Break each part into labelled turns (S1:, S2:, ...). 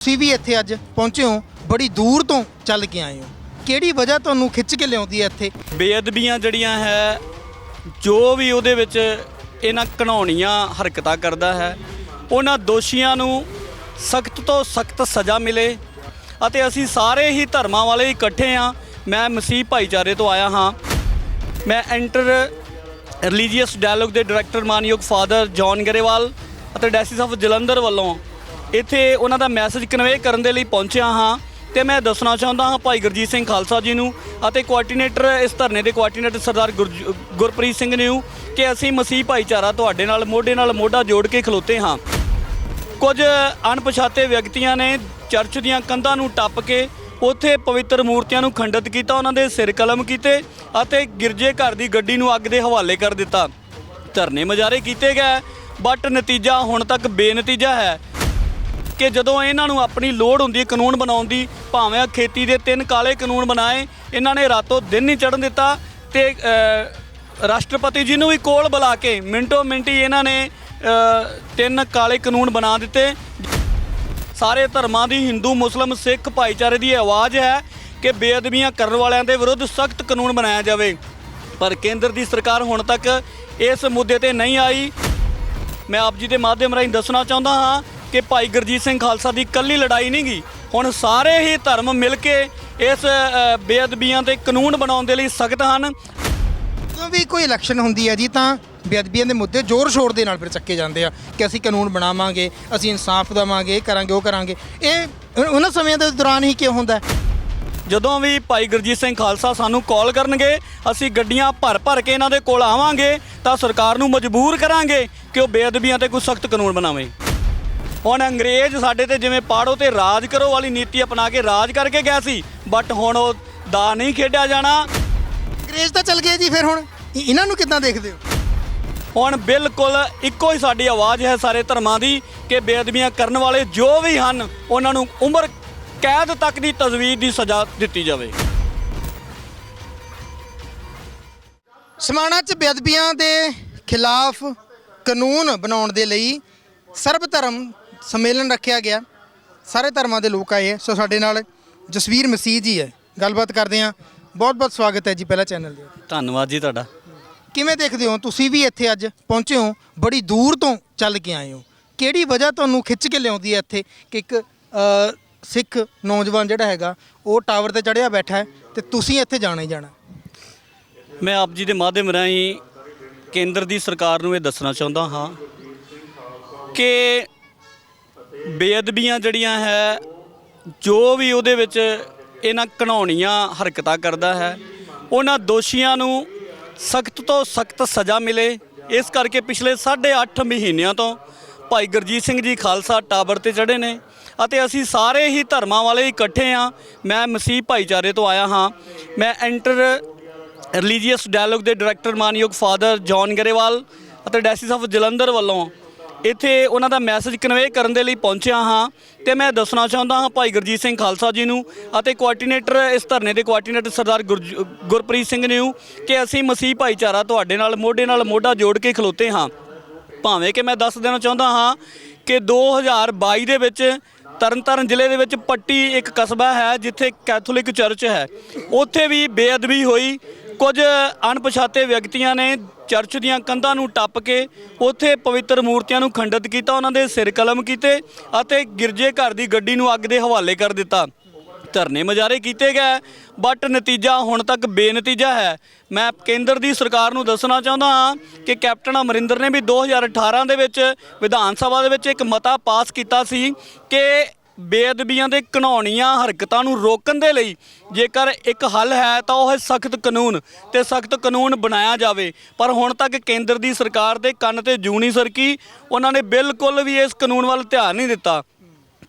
S1: ਤੁਸੀਂ ਵੀ ਇੱਥੇ ਅੱਜ ਪਹੁੰਚੇ ਹੋ, ਬੜੀ ਦੂਰ ਤੋਂ ਚੱਲ ਕੇ ਆਏ ਹੋ। ਕਿਹੜੀ ਵਜ੍ਹਾ ਤੁਹਾਨੂੰ ਖਿੱਚ ਕੇ ਲਿਆਉਂਦੀ ਹੈ ਇੱਥੇ?
S2: ਬੇਅਦਬੀਆਂ ਜਿਹੜੀਆਂ ਹੈ, ਜੋ ਵੀ ਉਹਦੇ ਵਿੱਚ ਇਹਨਾਂ ਘਣਾਉਣੀਆਂ ਹਰਕਤਾਂ ਕਰਦਾ ਹੈ, ਉਹਨਾਂ ਦੋਸ਼ੀਆਂ ਨੂੰ ਸਖਤ ਤੋਂ ਸਖਤ ਸਜ਼ਾ ਮਿਲੇ ਅਤੇ ਅਸੀਂ ਸਾਰੇ ਹੀ ਧਰਮਾਂ ਵਾਲੇ ਇਕੱਠੇ ਹਾਂ। ਮੈਂ ਮਸੀਹ ਭਾਈਚਾਰੇ ਤੋਂ ਆਇਆ ਹਾਂ। ਮੈਂ ਐਂਟਰ ਰਿਲੀਜੀਅਸ ਡਾਇਲੋਗ ਦੇ ਡਾਇਰੈਕਟਰ, ਮਾਨਯੋਗ ਫਾਦਰ ਜੌਨ ਗਰੇਵਾਲ ਅਤੇ ਡੈਸਿਸ ਆਫ ਜਲੰਧਰ ਵੱਲੋਂ ਇੱਥੇ ਉਹਨਾਂ ਦਾ ਮੈਸੇਜ ਕਨਵੇ ਕਰਨ ਦੇ ਲਈ ਪਹੁੰਚਿਆ ਹਾਂ ਤੇ ਮੈਂ ਦੱਸਣਾ ਚਾਹੁੰਦਾ ਹਾਂ ਭਾਈ ਗੁਰਜੀਤ ਸਿੰਘ ਖਾਲਸਾ ਜੀ ਨੂੰ ਅਤੇ ਕੋਆਰਡੀਨੇਟਰ ਇਸ ਧਰਨੇ ਦੇ ਕੋਆਰਡੀਨੇਟਰ ਸਰਦਾਰ ਗੁਰਜ- ਗੁਰਪ੍ਰੀਤ ਸਿੰਘ ਨੂੰ ਕਿ ਅਸੀਂ ਮਸੀਹ ਭਾਈਚਾਰਾ ਤੁਹਾਡੇ ਨਾਲ, ਮੋਢੇ ਨਾਲ ਮੋਢਾ ਜੋੜ ਕੇ ਖਲੋਤੇ ਹਾਂ। ਕੁਝ ਅਣਪਛਾਤੇ ਵਿਅਕਤੀਆਂ ਨੇ ਚਰਚ ਦੀਆਂ ਕੰਧਾਂ ਨੂੰ ਟੱਪ ਕੇ ਉੱਥੇ ਪਵਿੱਤਰ ਮੂਰਤੀਆਂ ਨੂੰ ਖੰਡਿਤ ਕੀਤਾ, ਉਹਨਾਂ ਦੇ ਸਿਰ ਕਲਮ ਕੀਤੇ ਅਤੇ ਗਿਰਜੇ ਘਰ ਦੀ ਗੱਡੀ ਨੂੰ ਅੱਗ ਦੇ ਹਵਾਲੇ ਕਰ ਦਿੱਤਾ। ਧਰਨੇ ਮਜਾਰੇ ਕੀਤੇ ਗਏ, ਬਟ ਨਤੀਜਾ ਹੁਣ ਤੱਕ ਬੇਨਤੀਜਾ ਹੈ ਕਿ ਜਦੋਂ ਇਹਨਾਂ ਨੂੰ ਆਪਣੀ ਲੋੜ ਹੁੰਦੀ ਹੈ ਕਾਨੂੰਨ ਬਣਾਉਣ ਦੀ, ਭਾਵੇਂ ਖੇਤੀ ਦੇ ਤਿੰਨ ਕਾਲੇ ਕਾਨੂੰਨ ਬਣਾਏ, ਇਹਨਾਂ ਨੇ ਰਾਤੋਂ ਦਿਨ ਨਹੀਂ ਚੜਨ ਦਿੱਤਾ ਤੇ ਰਾਸ਼ਟਰਪਤੀ ਜੀ ਨੂੰ ਵੀ ਕੋਲ ਬੁਲਾ ਕੇ ਮਿੰਟੋ ਮਿੰਟੀ ਇਹਨਾਂ ਨੇ ਤਿੰਨ ਕਾਲੇ ਕਾਨੂੰਨ ਬਣਾ ਦਿੱਤੇ। ਸਾਰੇ ਧਰਮਾਂ ਦੀ ਹਿੰਦੂ, ਮੁਸਲਮ, ਸਿੱਖ ਭਾਈਚਾਰੇ ਦੀ ਆਵਾਜ਼ ਹੈ ਕਿ ਬੇਅਦਬੀਆਂ ਕਰਨ ਵਾਲਿਆਂ ਦੇ ਵਿਰੁੱਧ ਸਖਤ ਕਾਨੂੰਨ ਬਣਾਇਆ ਜਾਵੇ। ਪਰ ਕੇਂਦਰ ਦੀ ਸਰਕਾਰ ਹੁਣ ਤੱਕ ਇਸ ਮੁੱਦੇ ਤੇ ਨਹੀਂ ਆਈ। ਮੈਂ ਆਪ ਜੀ ਦੇ ਮਾਧਿਅਮ ਰਾਹੀਂ ਦੱਸਣਾ ਚਾਹੁੰਦਾ ਹਾਂ ਕਿ ਭਾਈ ਗੁਰਜੀਤ ਸਿੰਘ ਖਾਲਸਾ ਦੀ ਇਕੱਲੀ ਲੜਾਈ ਨਹੀਂ ਗੀ ਹੁਣ ਸਾਰੇ ਹੀ ਧਰਮ ਮਿਲ ਕੇ ਇਸ ਬੇਅਦਬੀਆਂ ਤੇ ਕਾਨੂੰਨ ਬਣਾਉਣ ਦੇ ਲਈ ਸਖਤ ਹਨ।
S1: ਜਦੋਂ ਵੀ ਕੋਈ ਇਲੈਕਸ਼ਨ ਹੁੰਦੀ ਹੈ ਜੀ ਤਾਂ ਬੇਅਦਬੀਆਂ ਦੇ ਮੁੱਦੇ ਜ਼ੋਰ ਸ਼ੋਰ ਦੇ ਨਾਲ ਫਿਰ ਚੱਕੇ ਜਾਂਦੇ ਆ ਕਿ ਅਸੀਂ ਕਾਨੂੰਨ ਬਣਾਵਾਂਗੇ ਅਸੀਂ ਇਨਸਾਫ ਦੇਵਾਂਗੇ ਇਹ ਕਰਾਂਗੇ ਉਹ ਕਰਾਂਗੇ। ਇਹ ਉਹਨਾਂ ਸਮਿਆਂ ਦੇ ਦੌਰਾਨ ਹੀ ਕਿਉਂ ਹੁੰਦਾ?
S2: ਜਦੋਂ ਵੀ ਭਾਈ ਗੁਰਜੀਤ ਸਿੰਘ ਖਾਲਸਾ ਸਾਨੂੰ ਕਾਲ ਕਰਨਗੇ ਅਸੀਂ ਗੱਡੀਆਂ ਭਰ ਭਰ ਕੇ ਇਹਨਾਂ ਦੇ ਕੋਲ ਆਵਾਂਗੇ ਤਾਂ ਸਰਕਾਰ ਨੂੰ ਮਜਬੂਰ ਕਰਾਂਗੇ ਕਿ ਉਹ ਬੇਅਦਬੀਆਂ ਤੇ ਕੋਈ ਸਖਤ ਕਾਨੂੰਨ ਬਣਾਵੇ। ਹੁਣ ਅੰਗਰੇਜ਼ ਸਾਡੇ ਤੇ ਜਿਵੇਂ ਪਾੜੋ ਤੇ ਰਾਜ ਕਰੋ ਵਾਲੀ ਨੀਤੀ ਅਪਣਾ ਕੇ ਰਾਜ ਕਰਕੇ ਗਿਆ ਸੀ ਬਟ ਹੁਣ ਉਹ ਦਾ ਨਹੀਂ ਖੇਡਿਆ ਜਾਣਾ।
S1: ਅੰਗਰੇਜ਼ ਤਾਂ ਚੱਲ ਗਏ ਜੀ ਫਿਰ ਹੁਣ। ਇ- ਇਹਨਾਂ ਨੂੰ ਕਿੱਦਾਂ ਦੇਖਦੇ ਹੋ?
S2: ਹੁਣ ਬਿਲਕੁਲ ਇੱਕੋ ਹੀ ਸਾਡੀ ਆਵਾਜ਼ ਹੈ ਸਾਰੇ ਧਰਮਾਂ ਦੀ ਕਿ ਬੇਅਦਬੀਆਂ ਕਰਨ ਵਾਲੇ ਜੋ ਵੀ ਹਨ ਉਹਨਾਂ ਨੂੰ ਉਮਰ ਕੈਦ ਤੱਕ ਦੀ ਤਜਵੀਜ਼ ਦੀ ਸਜ਼ਾ ਦਿੱਤੀ ਜਾਵੇ।
S1: ਸਮਾਣਾ 'ਚ ਬੇਅਦਬੀਆਂ ਦੇ ਖਿਲਾਫ ਕਾਨੂੰਨ ਬਣਾਉਣ ਦੇ ਲਈ ਸਰਬ ਧਰਮ ਸੰਮੇਲਨ ਰੱਖਿਆ ਗਿਆ। ਸਾਰੇ ਧਰਮਾਂ ਦੇ ਲੋਕ ਆਏ ਹੈ। ਸੋ ਸਾਡੇ ਨਾਲ ਜਸਵੀਰ ਮਸੀਹ ਜੀ ਹੈ। ਗੱਲਬਾਤ ਕਰਦੇ ਹਾਂ। ਬਹੁਤ ਬਹੁਤ ਸਵਾਗਤ ਹੈ ਜੀ ਪਹਿਲਾ ਚੈਨਲ ਦੇ
S2: ਧੰਨਵਾਦ ਜੀ ਤੁਹਾਡਾ।
S1: ਕਿਵੇਂ ਦੇਖਦੇ ਹੋ? ਤੁਸੀਂ ਵੀ ਇੱਥੇ ਅੱਜ ਪਹੁੰਚੇ ਹੋ। ਬੜੀ ਦੂਰ ਤੋਂ ਚੱਲ ਕੇ ਆਏ ਹੋ। ਕਿਹੜੀ ਵਜ੍ਹਾ ਤੁਹਾਨੂੰ ਖਿੱਚ ਕੇ ਲਿਆਉਂਦੀ ਹੈ ਇੱਥੇ? ਕਿ ਇੱਕ ਅ, ਸਿੱਖ ਨੌਜਵਾਨ ਜਿਹੜਾ ਹੈਗਾ ਉਹ ਟਾਵਰ ਤੇ ਚੜਿਆ ਬੈਠਾ ਹੈ ਤੇ ਤੁਸੀਂ ਇੱਥੇ ਜਾਣਾ ਹੀ ਜਾਣਾ
S2: ਮੈਂ ਆਪ ਜੀ ਦੇ ਮਾਧਿਅਮ ਰਾਹੀਂ ਕੇਂਦਰ ਦੀ ਸਰਕਾਰ ਨੂੰ ਇਹ ਦੱਸਣਾ ਚਾਹੁੰਦਾ ਹਾਂ ਕਿ ਬੇਅਦਬੀਆਂ ਜਿਹੜੀਆਂ ਹੈ, ਜੋ ਵੀ ਉਹਦੇ ਵਿੱਚ ਇਹਨਾਂ ਘਣਾਉਣੀਆਂ ਹਰਕਤਾਂ ਕਰਦਾ ਹੈ, ਉਹਨਾਂ ਦੋਸ਼ੀਆਂ ਨੂੰ ਸਖਤ ਤੋਂ ਸਖਤ ਸਜ਼ਾ ਮਿਲੇ। ਇਸ ਕਰਕੇ ਪਿਛਲੇ 8.5 ਮਹੀਨਿਆਂ ਤੋਂ ਭਾਈ ਗੁਰਜੀਤ ਸਿੰਘ ਜੀ ਖਾਲਸਾ ਟਾਵਰ ਤੇ ਚੜ੍ਹੇ ਨੇ ਅਤੇ ਅਸੀਂ ਸਾਰੇ ਹੀ ਧਰਮਾਂ ਵਾਲੇ ਇਕੱਠੇ ਹਾਂ। ਮੈਂ ਮਸੀਹ ਭਾਈਚਾਰੇ ਤੋਂ ਆਇਆ ਹਾਂ। ਮੈਂ ਐਂਟਰ ਰਿਲੀਜੀਅਸ ਡਾਇਲੋਗ ਦੇ ਡਾਇਰੈਕਟਰ ਮਾਨਯੋਗ ਫਾਦਰ ਜੌਨ ਗਰੇਵਾਲ ਅਤੇ ਡੈਸਿਸ ਆਫ ਜਲੰਧਰ ਵੱਲੋਂ ਇੱਥੇ ਉਹਨਾਂ ਦਾ ਮੈਸੇਜ ਕਨਵੇ ਕਰਨ ਦੇ ਲਈ ਪਹੁੰਚਿਆ ਹਾਂ ਤੇ ਮੈਂ ਦੱਸਣਾ ਚਾਹੁੰਦਾ ਹਾਂ ਭਾਈ ਗੁਰਜੀਤ ਸਿੰਘ ਖਾਲਸਾ ਜੀ ਨੂੰ ਅਤੇ ਕੋਆਰਡੀਨੇਟਰ ਇਸ ਧਰਨੇ ਦੇ ਕੋਆਰਡੀਨੇਟਰ ਸਰਦਾਰ ਗੁਰਜ- ਗੁਰਪ੍ਰੀਤ ਸਿੰਘ ਨੂੰ ਕਿ ਅਸੀਂ ਮਸੀਹ ਭਾਈਚਾਰਾ ਤੁਹਾਡੇ ਨਾਲ, ਮੋਢੇ ਨਾਲ ਮੋਢਾ ਜੋੜ ਕੇ ਖਲੋਤੇ ਹਾਂ। ਭਾਵੇਂ ਕਿ ਮੈਂ ਦੱਸ ਦੇਣਾ ਚਾਹੁੰਦਾ ਹਾਂ ਕਿ 2022 ਦੇ ਵਿੱਚ ਤਰਨਤਾਰਨ ਜ਼ਿਲ੍ਹੇ ਦੇ ਵਿੱਚ ਪੱਟੀ ਇੱਕ ਕਸਬਾ ਹੈ ਜਿੱਥੇ ਕੈਥੋਲਿਕ ਚਰਚ ਹੈ। ਉੱਥੇ ਵੀ ਬੇਅਦਬੀ ਹੋਈ ਕੁਝ ਅਣਪਛਾਤੇ ਵਿਅਕਤੀਆਂ ਨੇ ਚਰਚ ਦੀਆਂ ਕੰਧਾਂ ਨੂੰ ਟੱਪ ਕੇ ਉੱਥੇ ਪਵਿੱਤਰ ਮੂਰਤੀਆਂ ਨੂੰ ਖੰਡਿਤ ਕੀਤਾ, ਉਹਨਾਂ ਦੇ ਸਿਰ ਕਲਮ ਕੀਤੇ ਅਤੇ ਗਿਰਜੇ ਘਰ ਦੀ ਗੱਡੀ ਨੂੰ ਅੱਗ ਦੇ ਹਵਾਲੇ ਕਰ ਦਿੱਤਾ। ਧਰਨੇ ਮਜਾਰੇ ਕੀਤੇ ਗਏ ਬਟ ਨਤੀਜਾ ਹੁਣ ਤੱਕ ਬੇਨਤੀਜਾ ਹੈ। ਮੈਂ ਕੇਂਦਰ ਦੀ ਸਰਕਾਰ ਨੂੰ ਦੱਸਣਾ ਚਾਹੁੰਦਾ ਹਾਂ ਕਿ ਕੈਪਟਨ ਅਮਰਿੰਦਰ ਨੇ ਵੀ 2018 ਦੇ ਵਿੱਚ ਵਿਧਾਨ ਸਭਾ ਦੇ ਵਿੱਚ ਇੱਕ ਮਤਾ ਪਾਸ ਕੀਤਾ ਸੀ ਕਿ ਬੇਅਦਬੀਆਂ ਦੇ ਘਣਾਉਣੀਆਂ ਹਰਕਤਾਂ ਨੂੰ ਰੋਕਣ ਦੇ ਲਈ ਜੇਕਰ ਇੱਕ ਹੱਲ ਹੈ ਤਾਂ ਉਹ ਹੈ ਸਖਤ ਕਾਨੂੰਨ ਤੇ ਸਖਤ ਕਾਨੂੰਨ ਬਣਾਇਆ ਜਾਵੇ। ਪਰ ਹੁਣ ਤੱਕ ਕੇਂਦਰ ਦੀ ਸਰਕਾਰ ਦੇ ਕੰਨ ਤੇ ਜੂੰ ਨਹੀਂ ਸਰਕੀ। ਉਹਨਾਂ ਨੇ ਬਿਲਕੁਲ ਵੀ ਇਸ ਕਾਨੂੰਨ ਵੱਲ ਧਿਆਨ ਨਹੀਂ ਦਿੱਤਾ।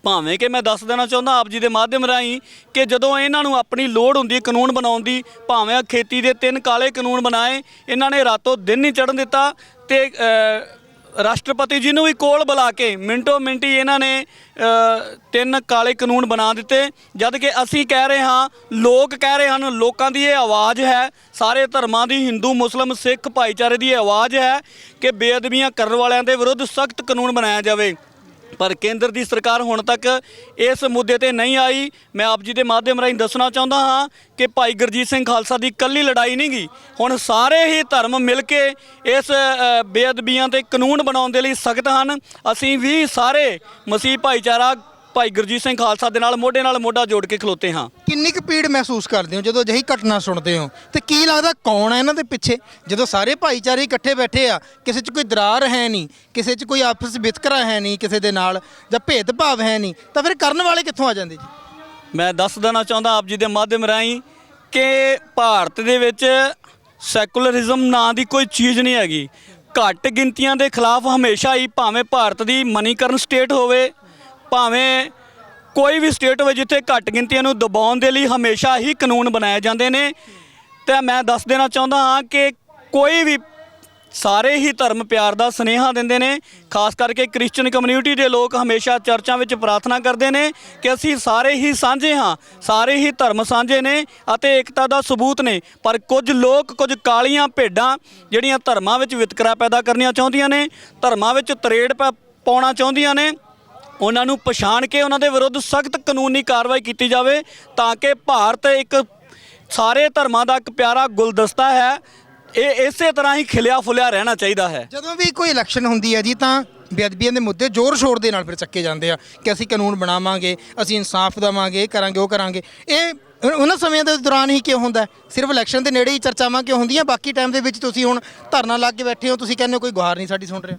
S2: ਭਾਵੇਂ ਕਿ ਮੈਂ ਦੱਸ ਦੇਣਾ ਚਾਹੁੰਦਾ ਆਪ ਜੀ ਦੇ ਮਾਧਿਅਮ ਰਾਹੀਂ ਕਿ ਜਦੋਂ ਇਹਨਾਂ ਨੂੰ ਆਪਣੀ ਲੋੜ ਹੁੰਦੀ ਹੈ ਕਾਨੂੰਨ ਬਣਾਉਣ ਦੀ, ਭਾਵੇਂ ਖੇਤੀ ਦੇ ਤਿੰਨ ਕਾਲੇ ਕਾਨੂੰਨ ਬਣਾਏ, ਇਹਨਾਂ ਨੇ ਰਾਤੋਂ ਦਿਨ ਨਹੀਂ ਚੜਨ ਦਿੱਤਾ ਤੇ ਰਾਸ਼ਟਰਪਤੀ ਜੀ ਨੂੰ ਵੀ ਕੋਲ ਬੁਲਾ ਕੇ ਮਿੰਟੋ ਮਿੰਟੀ ਇਹਨਾਂ ਨੇ ਤਿੰਨ ਕਾਲੇ ਕਾਨੂੰਨ ਬਣਾ ਦਿੱਤੇ। ਜਦ ਕਿ ਅਸੀਂ ਕਹਿ ਰਹੇ ਹਾਂ, ਲੋਕ ਕਹਿ ਰਹੇ ਹਨ, ਲੋਕਾਂ ਦੀ ਇਹ ਆਵਾਜ਼ ਹੈ, ਸਾਰੇ ਧਰਮਾਂ ਦੀ ਹਿੰਦੂ, ਮੁਸਲਮ, ਸਿੱਖ ਭਾਈਚਾਰੇ ਦੀ ਇਹ ਆਵਾਜ਼ ਹੈ ਕਿ ਬੇਅਦਬੀਆਂ ਕਰਨ ਵਾਲਿਆਂ ਦੇ ਵਿਰੁੱਧ ਸਖਤ ਕਾਨੂੰਨ ਬਣਾਇਆ ਜਾਵੇ। ਪਰ ਕੇਂਦਰ ਦੀ ਸਰਕਾਰ ਹੁਣ ਤੱਕ ਇਸ ਮੁੱਦੇ ਤੇ ਨਹੀਂ ਆਈ। ਮੈਂ ਆਪ ਜੀ ਦੇ ਮਾਧਿਅਮ ਰਾਹੀਂ ਦੱਸਣਾ ਚਾਹੁੰਦਾ ਹਾਂ ਕਿ ਭਾਈ ਗੁਰਜੀਤ ਸਿੰਘ ਖਾਲਸਾ ਦੀ ਇਕੱਲੀ ਲੜਾਈ ਨਹੀਂ ਗੀ। ਹੁਣ ਸਾਰੇ ਹੀ ਧਰਮ ਮਿਲ ਕੇ ਇਸ ਬੇਅਦਬੀਆਂ ਤੇ ਕਾਨੂੰਨ ਬਣਾਉਣ ਦੇ ਲਈ ਸਖਤ ਹਨ। ਅਸੀਂ ਵੀ ਸਾਰੇ ਮਸੀਹ ਭਾਈਚਾਰਾ ਭਾਈ ਗੁਰਜੀਤ ਸਿੰਘ ਖਾਲਸਾ ਦੇ ਨਾਲ ਮੋਢੇ ਨਾਲ ਮੋਢਾ ਜੋੜ ਕੇ ਖਲੋਤੇ ਹਾਂ।
S1: ਕਿੰਨੀ ਕੁ ਪੀੜ ਮਹਿਸੂਸ ਕਰਦੇ ਹੋ ਜਦੋਂ ਅਜਿਹੀ ਘਟਨਾ ਸੁਣਦੇ ਹੋ? ਤੇ ਕੀ ਲੱਗਦਾ ਕੌਣ ਹੈ ਇਹਨਾਂ ਦੇ ਪਿੱਛੇ? ਜਦੋਂ ਸਾਰੇ ਭਾਈਚਾਰੇ ਇਕੱਠੇ ਬੈਠੇ ਆ ਕਿਸੇ 'ਚ ਕੋਈ ਦਰਾਰ ਹੈ ਨਹੀਂ ਕਿਸੇ 'ਚ ਕੋਈ ਆਪਸ ਵਿਤਕਰਾ ਹੈ ਨਹੀਂ ਕਿਸੇ ਦੇ ਨਾਲ ਜਾਂ ਭੇਦਭਾਵ ਹੈ ਨਹੀਂ ਤਾਂ ਫਿਰ ਕਰਨ ਵਾਲੇ ਕਿੱਥੋਂ ਆ ਜਾਂਦੇ ਜੀ?
S2: ਮੈਂ ਦੱਸ ਦੇਣਾ ਚਾਹੁੰਦਾ ਆਪ ਜੀ ਦੇ ਮਾਧਿਅਮ ਰਾਹੀਂ ਕਿ ਭਾਰਤ ਦੇ ਵਿੱਚ ਸੈਕੂਲਰਿਜ਼ਮ ਨਾਂ ਦੀ ਕੋਈ ਚੀਜ਼ ਨਹੀਂ ਹੈਗੀ। ਘੱਟ ਗਿਣਤੀਆਂ ਦੇ ਖਿਲਾਫ ਹਮੇਸ਼ਾ ਹੀ ਭਾਵੇਂ ਭਾਰਤ ਦੀ ਮਨੀਕਰਨ ਸਟੇਟ ਹੋਵੇ ਭਾਵੇਂ ਕੋਈ ਵੀ ਸਟੇਟ ਹੋਵੇ ਜਿੱਥੇ ਘੱਟ ਗਿਣਤੀਆਂ ਨੂੰ ਦਬਾਉਣ ਦੇ ਲਈ ਹਮੇਸ਼ਾ ਹੀ ਕਾਨੂੰਨ ਬਣਾਏ ਜਾਂਦੇ ਨੇ, ਤੇ ਮੈਂ ਦੱਸ ਦੇਣਾ ਚਾਹੁੰਦਾ ਹਾਂ ਕਿ ਕੋਈ ਵੀ ਸਾਰੇ ਹੀ ਧਰਮ ਪਿਆਰ ਦਾ ਸਨੇਹਾ ਦਿੰਦੇ ਨੇ, ਖਾਸ ਕਰਕੇ ਕ੍ਰਿਸਚੀਅਨ ਕਮਿਊਨਿਟੀ ਦੇ ਲੋਕ ਹਮੇਸ਼ਾ ਚਰਚਾਂ ਵਿੱਚ ਪ੍ਰਾਰਥਨਾ ਕਰਦੇ ਨੇ ਕਿ ਅਸੀਂ ਸਾਰੇ ਹੀ ਸਾਂਝੇ ਹਾਂ, ਸਾਰੇ ਹੀ ਧਰਮ ਸਾਂਝੇ ਨੇ ਅਤੇ ਏਕਤਾ ਦਾ ਸਬੂਤ ਨੇ, ਪਰ ਕੁਝ ਲੋਕ ਕੁਝ ਕਾਲੀਆਂ ਭੇਡਾਂ ਜਿਹੜੀਆਂ ਧਰਮਾਂ ਵਿੱਚ ਵਿਤਕਰਾ ਪੈਦਾ ਕਰਨੀਆਂ ਚਾਹੁੰਦੀਆਂ ਨੇ, ਧਰਮਾਂ ਵਿੱਚ ਤਰੇੜ ਪਾ- ਪਾਉਣਾ ਚਾਹੁੰਦੀਆਂ ਨੇ ਉਹਨਾਂ ਨੂੰ ਪਛਾਣ ਕੇ ਉਹਨਾਂ ਦੇ ਵਿਰੁੱਧ ਸਖਤ ਕਾਨੂੰਨੀ ਕਾਰਵਾਈ ਕੀਤੀ ਜਾਵੇ ਤਾਂ ਕਿ ਭਾਰਤ ਇੱਕ ਸਾਰੇ ਧਰਮਾਂ ਦਾ ਇੱਕ ਪਿਆਰਾ ਗੁਲਦਸਤਾ ਹੈ। ਇਹ ਇਸੇ ਤਰ੍ਹਾਂ ਹੀ ਖਿਲਿਆ ਫੁਲਿਆ ਰਹਿਣਾ ਚਾਹੀਦਾ ਹੈ।
S1: ਜਦੋਂ ਵੀ ਕੋਈ ਇਲੈਕਸ਼ਨ ਹੁੰਦੀ ਹੈ ਜੀ ਤਾਂ ਬੇਅਦਬੀਆਂ ਦੇ ਮੁੱਦੇ ਜ਼ੋਰ ਸ਼ੋਰ ਦੇ ਨਾਲ ਫਿਰ ਚੱਕੇ ਜਾਂਦੇ ਆ ਕਿ ਅਸੀਂ ਕਾਨੂੰਨ ਬਣਾਵਾਂਗੇ, ਅਸੀਂ ਇਨਸਾਫ ਦੇਵਾਂਗੇ, ਇਹ ਕਰਾਂਗੇ, ਉਹ ਕਰਾਂਗੇ। ਇਹ ਉਹਨਾਂ ਸਮਿਆਂ ਦੇ ਦੌਰਾਨ ਹੀ ਕਿਉਂ ਹੁੰਦਾ ਸਿਰਫ ਇਲੈਕਸ਼ਨ ਦੇ ਨੇੜੇ ਹੀ ਚਰਚਾਵਾਂ ਕਿਉਂ ਹੁੰਦੀਆਂ? ਬਾਕੀ ਟਾਈਮ ਦੇ ਵਿੱਚ ਤੁਸੀਂ ਹੁਣ ਧਰਨਾ ਲਾ ਕੇ ਬੈਠੇ ਹੋ, ਤੁਸੀਂ ਕਹਿੰਦੇ ਹੋ ਕੋਈ ਗੁਹਾਰ ਨਹੀਂ ਸਾਡੀ ਸੁਣ ਰਿਹਾ।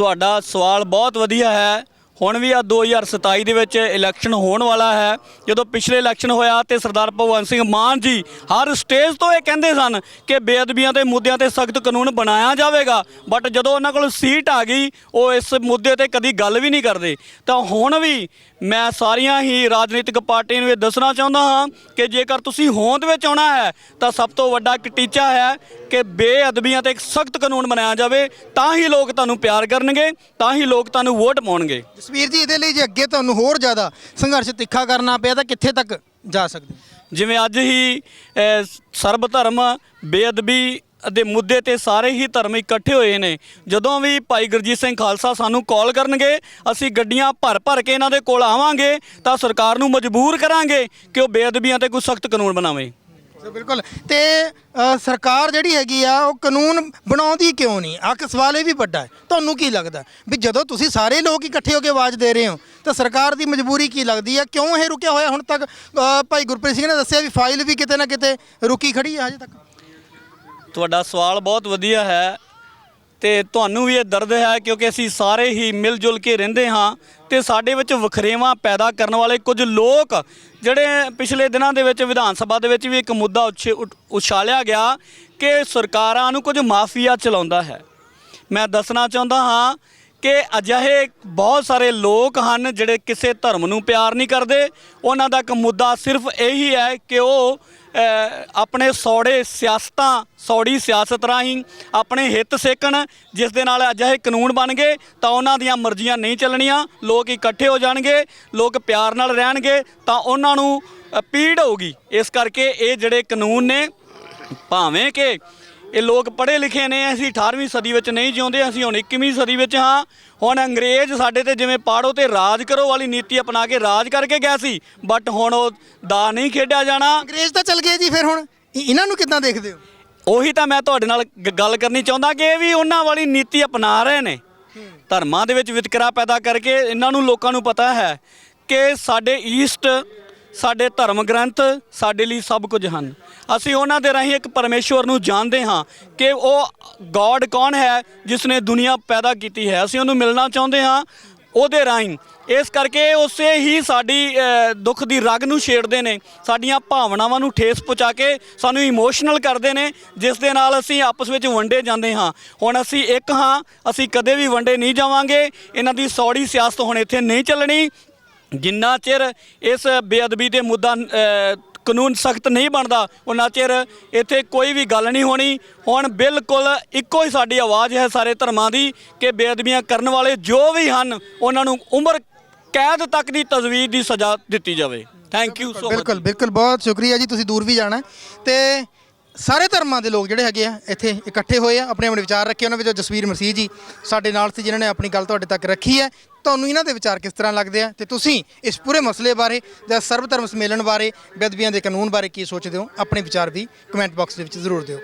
S2: ਤੁਹਾਡਾ ਸਵਾਲ ਬਹੁਤ ਵਧੀਆ ਹੈ। ਹੁਣ ਵੀ ਆ 2027 ਦੇ ਵਿੱਚ ਇਲੈਕਸ਼ਨ ਹੋਣ ਵਾਲਾ ਹੈ। ਜਦੋਂ ਪਿਛਲੇ ਇਲੈਕਸ਼ਨ ਹੋਇਆ ਤੇ ਸਰਦਾਰ ਭਗਵੰਤ ਸਿੰਘ ਮਾਨ ਜੀ ਹਰ ਸਟੇਜ ਤੋਂ ਇਹ ਕਹਿੰਦੇ ਸਨ ਕਿ ਬੇਅਦਬੀਆਂ ਦੇ ਮੁੱਦਿਆਂ ਤੇ ਸਖਤ ਕਾਨੂੰਨ ਬਣਾਇਆ ਜਾਵੇਗਾ। ਬਟ ਜਦੋਂ ਉਹਨਾਂ ਕੋਲ ਸੀਟ ਆ ਗਈ, ਉਹ ਇਸ ਮੁੱਦੇ ਤੇ ਕਦੀ ਗੱਲ ਵੀ ਨਹੀਂ ਕਰਦੇ। ਤਾਂ ਹੁਣ ਵੀ ਮੈਂ ਸਾਰੀਆਂ ਹੀ ਰਾਜਨੀਤਿਕ ਪਾਰਟੀਆਂ ਨੂੰ ਇਹ ਦੱਸਣਾ ਚਾਹੁੰਦਾ ਹਾਂ ਕਿ ਜੇਕਰ ਤੁਸੀਂ ਹੋਂਦ ਵਿੱਚ ਆਉਣਾ ਹੈ, ਤਾਂ ਸਭ ਤੋਂ ਵੱਡਾ ਇੱਕ ਟੀਚਾ ਹੈ ਕਿ ਬੇਅਦਬੀਆਂ ਤੇ ਇੱਕ ਸਖਤ ਕਾਨੂੰਨ ਬਣਾਇਆ ਜਾਵੇ, ਤਾਂ ਹੀ ਲੋਕ ਤੁਹਾਨੂੰ ਪਿਆਰ ਕਰਨਗੇ, ਤਾਂ ਹੀ ਲੋਕ ਤੁਹਾਨੂੰ ਵੋਟ ਪਾਉਣਗੇ।
S1: ਵੀਰ ਜੀ, ਇਹਦੇ ਲਈ ਜੇ ਅੱਗੇ ਤੁਹਾਨੂੰ ਹੋਰ ਜ਼ਿਆਦਾ ਸੰਘਰਸ਼ ਤਿੱਖਾ ਕਰਨਾ ਪਿਆ ਤਾਂ ਕਿੱਥੇ ਤੱਕ ਜਾ ਸਕਦੇ?
S2: ਜਿਵੇਂ ਅੱਜ ਹੀ ਸਰਬ ਧਰਮ ਬੇਅਦਬੀ ਦੇ ਮੁੱਦੇ ਤੇ ਸਾਰੇ ਹੀ ਧਰਮ ਇਕੱਠੇ ਹੋਏ ਨੇ। ਜਦੋਂ ਵੀ ਭਾਈ ਗੁਰਜੀਤ ਸਿੰਘ ਖਾਲਸਾ ਸਾਨੂੰ ਕਾਲ ਕਰਨਗੇ, ਅਸੀਂ ਗੱਡੀਆਂ ਭਰ ਭਰ ਕੇ ਇਹਨਾਂ ਦੇ ਕੋਲ ਆਵਾਂਗੇ ਤਾਂ ਸਰਕਾਰ ਨੂੰ ਮਜਬੂਰ ਕਰਾਂਗੇ ਕਿ ਉਹ ਬੇਅਦਬੀਆਂ ਤੇ ਕੋਈ ਸਖਤ ਕਾਨੂੰਨ ਬਣਾਵੇ।
S1: ਸੋ ਬਿਲਕੁਲ। ਤੇ ਅ, ਸਰਕਾਰ ਜਿਹੜੀ ਹੈਗੀ ਆ ਉਹ ਕਾਨੂੰਨ ਬਣਾਉਂਦੀ ਕਿਉਂ ਨਹੀਂ? ਆਖ ਸਵਾਲ ਇਹ ਵੀ ਵੱਡਾ ਹੈ। ਤੁਹਾਨੂੰ ਕੀ ਲੱਗਦਾ? ਵੀ ਜਦੋਂ ਤੁਸੀਂ ਸਾਰੇ ਲੋਕ ਇਕੱਠੇ ਹੋ ਕੇ ਆਵਾਜ਼ ਦੇ ਰਹੇ ਹੋ ਤਾਂ ਸਰਕਾਰ ਦੀ ਮਜਬੂਰੀ ਕੀ ਲੱਗਦੀ ਹੈ ਕਿਉਂ ਇਹ ਰੁਕਿਆ ਹੋਇਆ ਹੁਣ ਤੱਕ? ਅ, ਭਾਈ ਗੁਰਪ੍ਰੀਤ ਸਿੰਘ ਨੇ ਦੱਸਿਆ ਵੀ ਫਾਈਲ ਵੀ ਕਿਤੇ ਨਾ ਕਿਤੇ ਰੁਕੀ ਖੜੀ ਹੈ ਹਜੇ ਤੱਕ।
S2: ਤੁਹਾਡਾ ਸਵਾਲ ਬਹੁਤ ਵਧੀਆ ਹੈ ਤੇ ਤੁਹਾਨੂੰ ਵੀ ਇਹ ਦਰਦ ਹੈ ਕਿਉਂਕਿ ਅਸੀਂ ਸਾਰੇ ਹੀ ਮਿਲ ਜੁਲ ਕੇ ਰਹਿੰਦੇ ਹਾਂ। ਤੇ ਸਾਡੇ ਵਿੱਚ ਵਖਰੇਵਾਂ ਪੈਦਾ ਕਰਨ ਵਾਲੇ ਕੁਝ ਲੋਕ ਜਿਹੜੇ ਪਿਛਲੇ ਦਿਨਾਂ ਦੇ ਵਿੱਚ ਵਿਧਾਨ ਸਭਾ ਦੇ ਵਿੱਚ ਵੀ ਇੱਕ ਮੁੱਦਾ ਉਛ- ਉਛਾਲਿਆ ਗਿਆ ਕਿ ਸਰਕਾਰਾਂ ਨੂੰ ਕੁਝ ਮਾਫੀਆ ਚਲਾਉਂਦਾ ਹੈ। ਮੈਂ ਦੱਸਣਾ ਚਾਹੁੰਦਾ ਹਾਂ ਕਿ ਅਜਿਹੇ ਬਹੁਤ ਸਾਰੇ ਲੋਕ ਹਨ ਜਿਹੜੇ ਕਿਸੇ ਧਰਮ ਨੂੰ ਪਿਆਰ ਨਹੀਂ ਕਰਦੇ। ਉਹਨਾਂ ਦਾ ਇੱਕ ਮੁੱਦਾ ਸਿਰਫ ਇਹੀ ਹੈ ਕਿ ਉਹ ਆਪਣੇ ਸੌੜੇ ਸਿਆਸਤਾਂ, ਸੌੜੀ ਸਿਆਸਤ ਰਾਹੀਂ ਆਪਣੇ ਹਿੱਤ ਸੇਕਣ, ਜਿਸ ਦੇ ਨਾਲ ਅਜਿਹੇ ਕਾਨੂੰਨ ਬਣ ਗਏ, ਤਾਂ ਉਹਨਾਂ ਦੀਆਂ ਮਰਜ਼ੀਆਂ ਨਹੀਂ ਚੱਲਣੀਆਂ, ਲੋਕ ਇਕੱਠੇ ਹੋ ਜਾਣਗੇ, ਲੋਕ ਪਿਆਰ ਨਾਲ ਰਹਿਣਗੇ, ਤਾਂ ਉਹਨਾਂ ਨੂੰ ਪੀੜ ਹੋਊਗੀ। ਇਸ ਕਰਕੇ ਇਹ ਜਿਹੜੇ ਕਾਨੂੰਨ ਨੇ, ਭਾਵੇਂ ਕਿ ਇਹ ਲੋਕ ਪੜ੍ਹੇ ਲਿਖੇ ਨੇ ਅਸੀਂ 18ਵੀਂ ਸਦੀ ਵਿੱਚ ਨਹੀਂ ਜਿਉਂਦੇ ਅਸੀਂ ਹੁਣ 21ਵੀਂ ਸਦੀ ਵਿੱਚ ਹਾਂ। ਹੁਣ ਅੰਗਰੇਜ਼ ਸਾਡੇ ਤੇ ਜਿਵੇਂ ਪਾੜੋ ਤੇ ਰਾਜ ਕਰੋ ਵਾਲੀ ਨੀਤੀ ਅਪਣਾ ਕੇ ਰਾਜ ਕਰਕੇ ਗਿਆ ਸੀ ਬਟ ਹੁਣ ਉਹ ਦਾ ਨਹੀਂ ਖੇਡਿਆ ਜਾਣਾ।
S1: ਅੰਗਰੇਜ਼ ਤਾਂ ਚੱਲ ਗਏ ਜੀ ਫਿਰ ਹੁਣ। ਇਹਨਾਂ ਨੂੰ ਕਿੱਦਾਂ ਦੇਖਦੇ ਹੋ?
S2: ਉਹੀ ਤਾਂ ਮੈਂ ਤੁਹਾਡੇ ਨਾਲ ਗੱਲ ਕਰਨੀ ਚਾਹੁੰਦਾ ਕਿ ਇਹ ਵੀ ਉਹਨਾਂ ਵਾਲੀ ਨੀਤੀ ਅਪਣਾ ਰਹੇ ਨੇ। ਧਰਮਾਂ ਦੇ ਵਿੱਚ ਵਿਤਕਰਾ ਪੈਦਾ ਕਰਕੇ ਇਹਨਾਂ ਨੂੰ ਲੋਕਾਂ ਨੂੰ ਪਤਾ ਹੈ ਕਿ ਸਾਡੇ ਈਸਟ ਸਾਡੇ ਧਰਮ ਗ੍ਰੰਥ ਸਾਡੇ ਲਈ ਸਭ ਕੁਝ ਹਨ। ਅਸੀਂ ਉਹਨਾਂ ਦੇ ਰਾਹੀਂ ਇੱਕ ਪਰਮੇਸ਼ਵਰ ਨੂੰ ਜਾਣਦੇ ਹਾਂ ਕਿ ਉਹ ਗੋਡ ਕੌਣ ਹੈ ਜਿਸ ਨੇ ਦੁਨੀਆ ਪੈਦਾ ਕੀਤੀ ਹੈ। ਅਸੀਂ ਉਹਨੂੰ ਮਿਲਣਾ ਚਾਹੁੰਦੇ ਹਾਂ ਉਹਦੇ ਰਾਹੀਂ। ਇਸ ਕਰਕੇ ਉਸੇ ਹੀ ਸਾਡੀ ਦੁੱਖ ਦੀ ਰਗ ਨੂੰ ਛੇੜਦੇ ਨੇ, ਸਾਡੀਆਂ ਭਾਵਨਾਵਾਂ ਨੂੰ ਠੇਸ ਪਹੁੰਚਾ ਕੇ ਸਾਨੂੰ ਇਮੋਸ਼ਨਲ ਕਰਦੇ ਨੇ, ਜਿਸ ਦੇ ਨਾਲ ਅਸੀਂ ਆਪਸ ਵਿੱਚ ਵੰਡੇ ਜਾਂਦੇ ਹਾਂ। ਹੁਣ ਅਸੀਂ ਇੱਕ ਹਾਂ, ਅਸੀਂ ਕਦੇ ਵੀ ਵੰਡੇ ਨਹੀਂ ਜਾਵਾਂਗੇ। ਇਹਨਾਂ ਦੀ ਸੌੜੀ ਸਿਆਸਤ ਹੁਣ ਇੱਥੇ ਨਹੀਂ ਚੱਲਣੀ। ਜਿੰਨਾ ਚਿਰ ਇਸ ਬੇਅਦਬੀ ਦੇ ਮੁੱਦਾ ਕਾਨੂੰਨ ਸਖਤ ਨਹੀਂ ਬਣਦਾ ਉਹਨਾਂ ਚਿਰ ਇੱਥੇ ਕੋਈ ਵੀ ਗੱਲ ਨਹੀਂ ਹੋਣੀ। ਹੁਣ ਬਿਲਕੁਲ ਇੱਕੋ ਹੀ ਸਾਡੀ ਆਵਾਜ਼ ਹੈ ਸਾਰੇ ਧਰਮਾਂ ਦੀ ਕਿ ਬੇਅਦਬੀਆਂ ਕਰਨ ਵਾਲੇ ਜੋ ਵੀ ਹਨ, ਉਹਨਾਂ ਨੂੰ ਉਮਰ ਕੈਦ ਤੱਕ ਦੀ ਤਜਵੀਜ਼ ਦੀ ਸਜ਼ਾ ਦਿੱਤੀ ਜਾਵੇ। ਥੈਂਕ ਯੂ ਸੋ ਮਚ
S1: ਬਿਲਕੁਲ ਬਿਲਕੁਲ, ਬਹੁਤ ਸ਼ੁਕਰੀਆ ਜੀ, ਤੁਸੀਂ ਦੂਰ ਵੀ ਜਾਣਾ। ਹੈ। ਤੇ ਸਾਰੇ ਧਰਮਾਂ ਦੇ ਲੋਕ ਜਿਹੜੇ ਹੈਗੇ ਆ, ਇੱਥੇ ਇਕੱਠੇ ਹੋਏ ਆ, ਆਪਣੇ ਆਪਣੇ ਵਿਚਾਰ ਰੱਖੇ ਉਹਨਾਂ ਵਿੱਚੋਂ ਜਸਵੀਰ ਮਸੀਹ ਜੀ ਸਾਡੇ ਨਾਲ ਸੀ, ਜਿਨ੍ਹਾਂ ਨੇ ਆਪਣੀ ਗੱਲ ਤੁਹਾਡੇ ਤੱਕ ਰੱਖੀ ਹੈ। ਤੁਹਾਨੂੰ ਇਹਨਾਂ ਦੇ ਵਿਚਾਰ ਕਿਸ ਤਰ੍ਹਾਂ ਲੱਗਦੇ ਆ? ਤੇ ਤੁਸੀਂ ਇਸ ਪੂਰੇ ਮਸਲੇ ਬਾਰੇ ਜਾਂ ਸਰਵ ਧਰਮ ਸੰਮੇਲਨ ਬਾਰੇ, ਬੇਅਦਬੀਆਂ ਦੇ ਕਾਨੂੰਨ ਬਾਰੇ ਕੀ ਸੋਚਦੇ ਹੋ? ਆਪਣੇ ਵਿਚਾਰ ਵੀ ਕਮੈਂਟ ਬਾਕਸ ਦੇ ਵਿੱਚ ਜ਼ਰੂਰ ਦਿਓ।